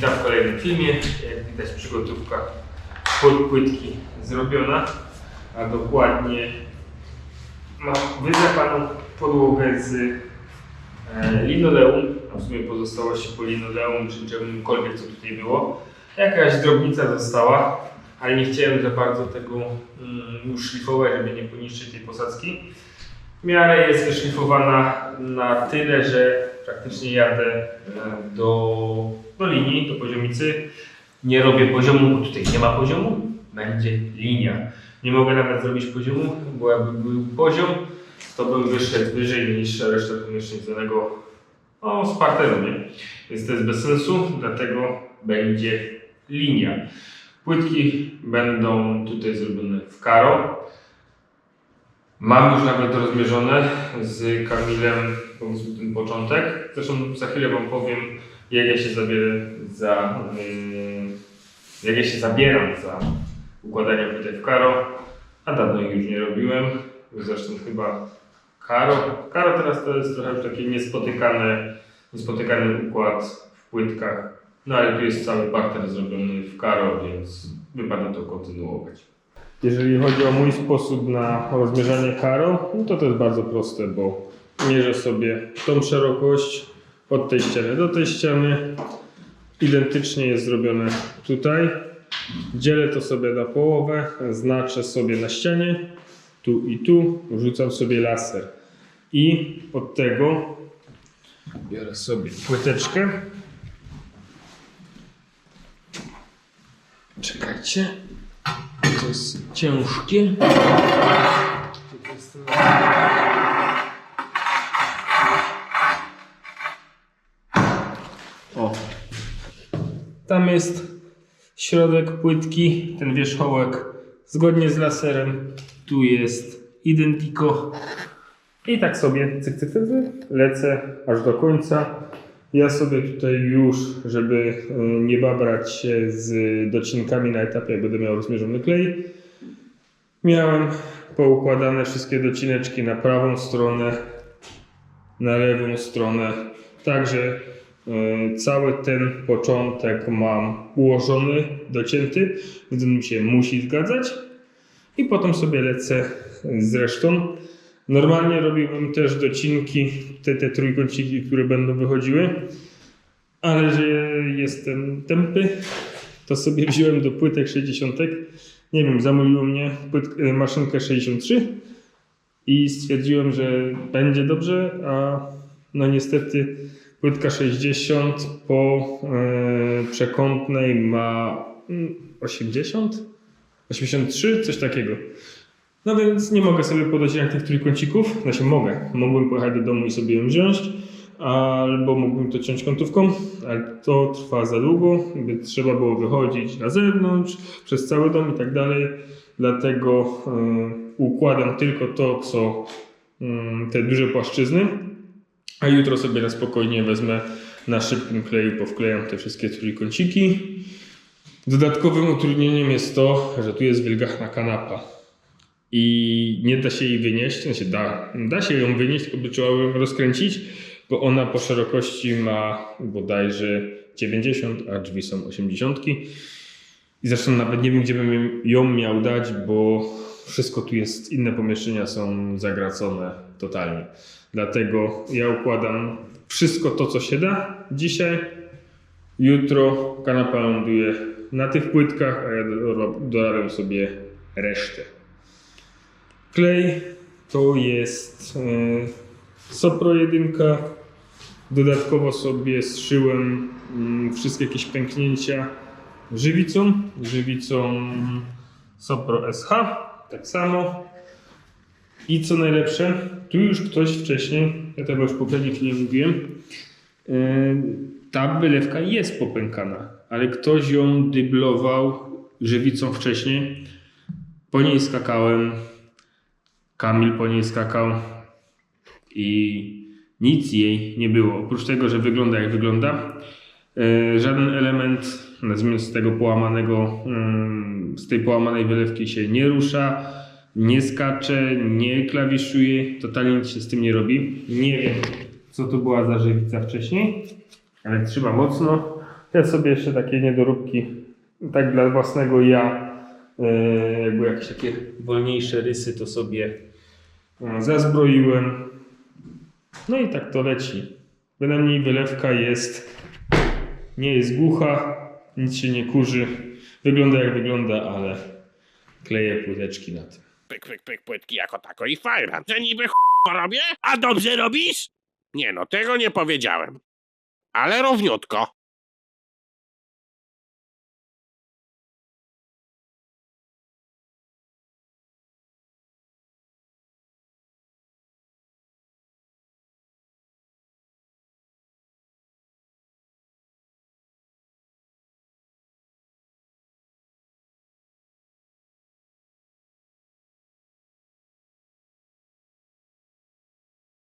Witam w kolejnym filmie. Jak widać przygotówka pod płytki zrobiona, a dokładnie mam wydrapaną podłogę z e, linoleum, a w sumie pozostałości po linoleum czy czymkolwiek co tutaj było. Jakaś drobnica została, ale nie chciałem za bardzo tego mm, już szlifować, żeby nie poniszczyć tej posadzki. W miarę jest wyszlifowana na tyle, że praktycznie jadę e, do, do linii, do poziomicy. Nie robię poziomu, bo tutaj nie ma poziomu, będzie linia. Nie mogę nawet zrobić poziomu, bo jakby był poziom, to bym wyszedł wyżej niż reszta pomieszczeń danego o, z parteru, nie? Więc to jest bez sensu, dlatego będzie linia. Płytki będą tutaj zrobione w karo. Mam już nawet rozmierzone z Kamilem powiedzmy ten początek. Zresztą za chwilę Wam powiem, jak ja się za, yy, jak ja się zabieram za układanie płytek w karo. A dawno ich już nie robiłem. Zresztą chyba karo. Karo teraz to jest trochę już taki niespotykany, niespotykany układ w płytkach. No ale tu jest cały parter zrobiony w karo, więc wypada to kontynuować. Jeżeli chodzi o mój sposób na rozmierzanie karo, no to to jest bardzo proste, bo mierzę sobie tą szerokość od tej ściany do tej ściany. Identycznie jest zrobione tutaj. Dzielę to sobie na połowę, znaczę sobie na ścianie, tu i tu, rzucam sobie laser. I od tego biorę sobie płyteczkę. Czekajcie. To jest ciężkie. O. Tam jest środek płytki, ten wierzchołek zgodnie z laserem. Tu jest Identico. I tak sobie cyk, cyk, cyk, lecę aż do końca. Ja sobie tutaj już, żeby y, nie babrać się z docinkami na etapie, jak będę miał rozmierzony klej, miałem poukładane wszystkie docineczki na prawą stronę, na lewą stronę. Także y, cały ten początek mam ułożony, docięty, więc on mi się musi zgadzać. I potem sobie lecę z resztą. Normalnie robiłbym też docinki, te, te trójkąciki, które będą wychodziły, ale że jestem tępy, to sobie wziąłem do płytek 60. Nie wiem, zamówiło mnie płyt, e, maszynkę 63 i stwierdziłem, że będzie dobrze, a no niestety płytka 60 po e, przekątnej ma mm, 80? 83? Coś takiego. No więc nie mogę sobie podocinać tych trójkącików. Znaczy mogę. Mógłbym pojechać do domu i sobie ją wziąć. Albo mógłbym to ciąć kątówką, ale to trwa za długo, by trzeba było wychodzić na zewnątrz, przez cały dom i tak dalej. Dlatego y, układam tylko to, co y, te duże płaszczyzny, a jutro sobie na spokojnie wezmę na szybkim kleju, powklejam te wszystkie trójkąciki. Dodatkowym utrudnieniem jest to, że tu jest wilgachna kanapa i nie da się jej wynieść, znaczy da, da się ją wynieść, tylko by trzeba ją rozkręcić, bo ona po szerokości ma bodajże 90, a drzwi są 80. I zresztą nawet nie wiem, gdzie bym ją miał dać, bo wszystko tu jest, inne pomieszczenia są zagracone totalnie. Dlatego ja układam wszystko to, co się da dzisiaj. Jutro kanapa ląduje na tych płytkach, a ja dorabiam sobie resztę. Klej to jest e, Sopro 1. Dodatkowo sobie zszyłem mm, wszystkie jakieś pęknięcia żywicą. Żywicą Sopro SH. Tak samo. I co najlepsze, tu już ktoś wcześniej, ja tego już w poprzednim filmie mówiłem, e, ta wylewka jest popękana, ale ktoś ją dyblował żywicą wcześniej. Po niej skakałem, Kamil po niej skakał i nic jej nie było. Oprócz tego, że wygląda jak wygląda, e, żaden element, z tego połamanego, mm, z tej połamanej wylewki się nie rusza, nie skacze, nie klawiszuje, totalnie nic się z tym nie robi. Nie wiem, co to była za żywica wcześniej, ale trzyma mocno. Ja sobie jeszcze takie niedoróbki, tak dla własnego ja, e, jakby jakieś takie wolniejsze rysy, to sobie zazbroiłem. No i tak to leci. Bynajmniej wylewka jest, nie jest głucha, nic się nie kurzy. Wygląda jak wygląda, ale kleję płyteczki na tym. Pyk, pyk, pyk, płytki jako tako i fajna. Że niby ch... robię? A dobrze robisz? Nie no, tego nie powiedziałem. Ale równiutko.